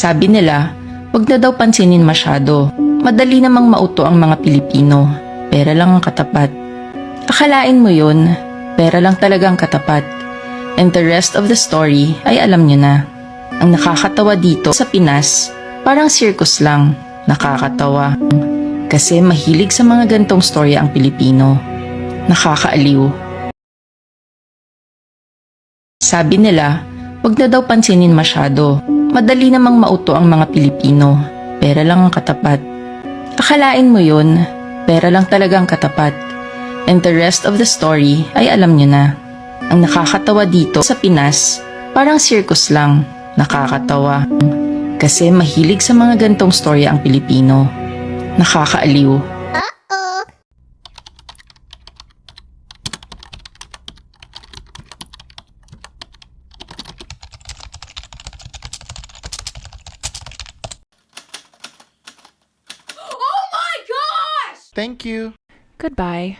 Sabi nila, wag na daw pansinin masyado. Madali namang mauto ang mga Pilipino. Pera lang ang katapat. Akalain mo yun, pera lang talaga ang katapat. And the rest of the story ay alam nyo na. Ang nakakatawa dito sa Pinas, parang circus lang. Nakakatawa. Kasi mahilig sa mga gantong story ang Pilipino. Nakakaaliw. Sabi nila, wag na daw pansinin masyado. Madali namang mauto ang mga Pilipino. Pera lang ang katapat. Akalain mo yun, pera lang talaga ang katapat. And the rest of the story ay alam nyo na. Ang nakakatawa dito sa Pinas, parang circus lang. Nakakatawa. Kasi mahilig sa mga gantong story ang Pilipino. Nakakaaliw. Thank you. Goodbye.